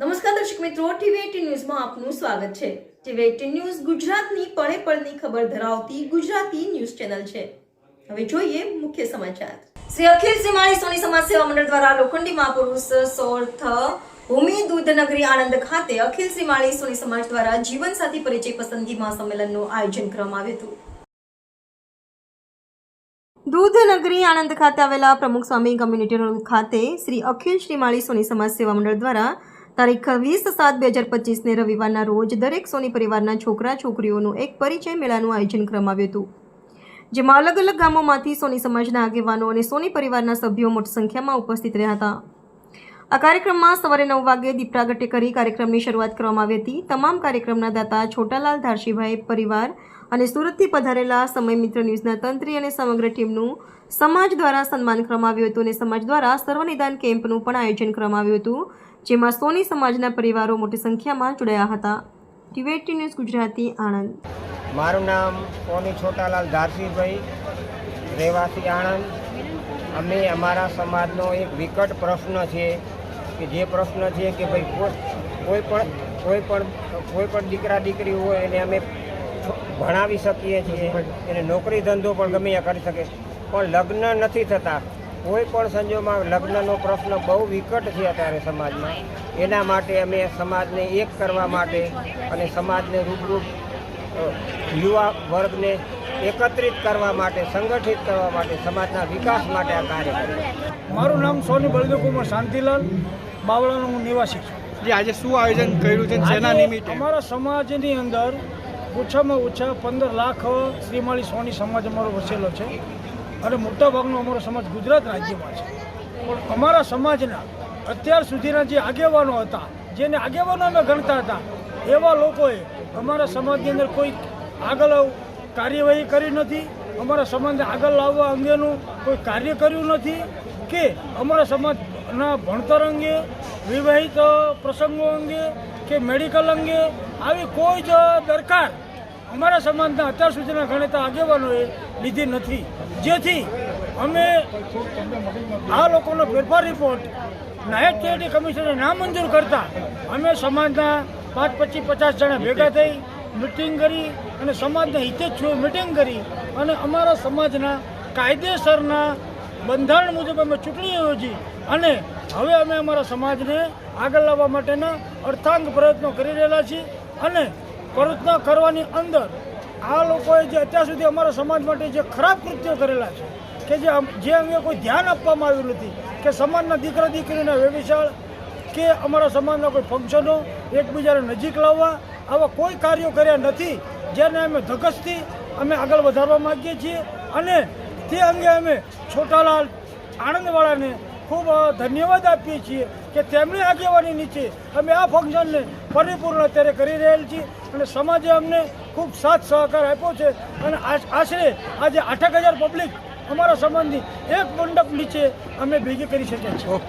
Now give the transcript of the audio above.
નમસ્કાર દર્શક મિત્રો, ટીવી એટીન ન્યૂઝમાં આપનું સ્વાગત છે. ટીવી એટીન ન્યૂઝ ગુજરાતની પળે પળની ખબર ધરાવતી ગુજરાતી ન્યૂઝ ચેનલ છે. હવે જોઈએ મુખ્ય સમાચાર. શ્રી અખિલ સિમાણી સોની સમાજ સેવા મંડળ દ્વારા લોખંડી મહાપુરુષ સોર્થ ભૂમિ દૂધનગરી આણંદ ખાતે અખિલ સિમાળી સોની સમાજ દ્વારા જીવનસાથી પરિચય પસંદગી મહાસંમેલનનું આયોજન કરવામાં આવ્યું હતું. દૂધનગરી આણંદ ખાતે આવેલા પ્રમુખ સ્વામી કમ્યુનિટી રોડ ખાતે શ્રી અખિલ શ્રીમાળી સોની સમાજ સેવા મંડળ દ્વારા તારીખ વીસ સાત બે હજાર પચીસને રવિવારના રોજ દરેક સોની પરિવારના છોકરા છોકરીઓનું એક પરિચય મેળાનું આયોજન કરવામાં આવ્યું હતું. જેમાં અલગ અલગ ગામોમાંથી સોની સમાજના આગેવાનો અને સોની પરિવારના સભ્યો મોટી સંખ્યામાં ઉપસ્થિત રહ્યા હતા. આ કાર્યક્રમમાં સવારે નવ વાગે દીપ પ્રાગટ્ય કરી કાર્યક્રમની શરૂઆત કરવામાં આવી હતી. તમામ કાર્યક્રમના દાતા છોટાલાલ ધારશીભાઈ પરિવાર અને સુરતથી પધારેલા સમય મિત્ર ન્યૂઝના તંત્રી અને સમગ્ર ટીમનું સમાજ દ્વારા સન્માન કરવામાં આવ્યું હતું અને સમાજ દ્વારા સર્વનિદાન કેમ્પનું પણ આયોજન કરવામાં આવ્યું હતું. જેમાં સોની સમાજના પરિવારો મોટી સંખ્યામાં જોડાયા હતા. ટીવેટી ન્યૂઝ ગુજરાતી આણંદ. મારું નામ સોની છોટાલાલ ધારસીભાઈ, રહેવાસી આણંદ. અમે અમારા સમાજનો એક વિકટ પ્રશ્ન છે કે જે પ્રશ્ન છે કે ભાઈ કોઈ પણ કોઈ પણ કોઈ પણ દીકરા દીકરી હોય એને અમે ભણાવી શકીએ છીએ. એને નોકરી ધંધો પણ ગમે કરી શકે. પણ લગ્ન નથી થતા. કોઈ પણ સંજોગમાં લગ્નનો પ્રશ્ન બહુ વિકટ છે અત્યારે સમાજમાં. એના માટે અમે સમાજને એક કરવા માટે અને સમાજને રૂબરૂ યુવા વર્ગને એકત્રિત કરવા માટે સંગઠિત કરવા માટે સમાજના વિકાસ માટે આ કાર્ય કર્યું મારું નામ સોની બળદેવકુમાર શાંતિલાલ. બાવળાનો હું નિવાસી છું. જે આજે શું આયોજન કર્યું છે? જેના નિમિત્તે? અમારા સમાજની અંદર ઓછામાં ઓછા પંદર લાખ શ્રીમાળી સોની સમાજ અમારો વસેલો છે. અને મોટાભાગનો અમારો સમાજ ગુજરાત રાજ્યમાં છે. પણ અમારા સમાજના અત્યાર સુધીના જે આગેવાનો હતા, જેને આગેવાનો અમે ગણતા હતા, એવા લોકોએ અમારા સમાજની અંદર કોઈ આગળ કાર્યવાહી કરી નથી, અમારા સમાજને આગળ લાવવા અંગેનું કોઈ કાર્ય કર્યું નથી કે અમારા સમાજના ભણતર અંગે, વિવાહિત પ્રસંગો અંગે કે મેડિકલ અંગે આવી કોઈ જ દરકાર અમારા સમાજના અત્યાર સુધીના ગણેતા આગેવાનોએ લીધી નથી. જેથી અમે આ લોકોનો ફેરફાર રિપોર્ટ નાયબ ચેરિટી કમિશનરે નામંજૂર કરતા અમે સમાજના પાંચ પચીસ પચાસ જણા ભેગા થઈ મિટિંગ કરી અને સમાજના હિતે મિટિંગ કરી અને અમારા સમાજના કાયદેસરના બંધારણ મુજબ અમે ચૂંટણી યોજી અને હવે અમે અમારા સમાજને આગળ લાવવા માટેના અર્થાંગ પ્રયત્નો કરી રહેલા છીએ અને પ્રયત્ન કરવાની અંદર આ લોકોએ જે અત્યાર સુધી અમારા સમાજ માટે જે ખરાબ કૃત્યો કરેલા છે, કે જે અંગે કોઈ ધ્યાન આપવામાં આવ્યું નથી, કે સમાજના દીકરા દીકરીના વ્યવિશાળ કે અમારા સમાજના કોઈ ફંક્શનો એકબીજાને નજીક લાવવા, આવા કોઈ કાર્યો કર્યા નથી, જેને અમે ધગસથી અમે આગળ વધારવા માગીએ છીએ. અને તે અંગે અમે છોટાલાલ આણંદવાળાને ખૂબ ધન્યવાદ આપીએ છીએ કે તેમની આગેવાની નીચે અમે આ ફંક્શનને પરિપૂર્ણ અત્યારે કરી રહેલ છીએ અને સમાજે અમને ખૂબ સાથ સહકાર આપ્યો છે અને આશ- આશરે આજે આઠેક હજાર પબ્લિક અમારા સમાજની એક મંડપ નીચે અમે ભેગી કરી શક્યા છીએ.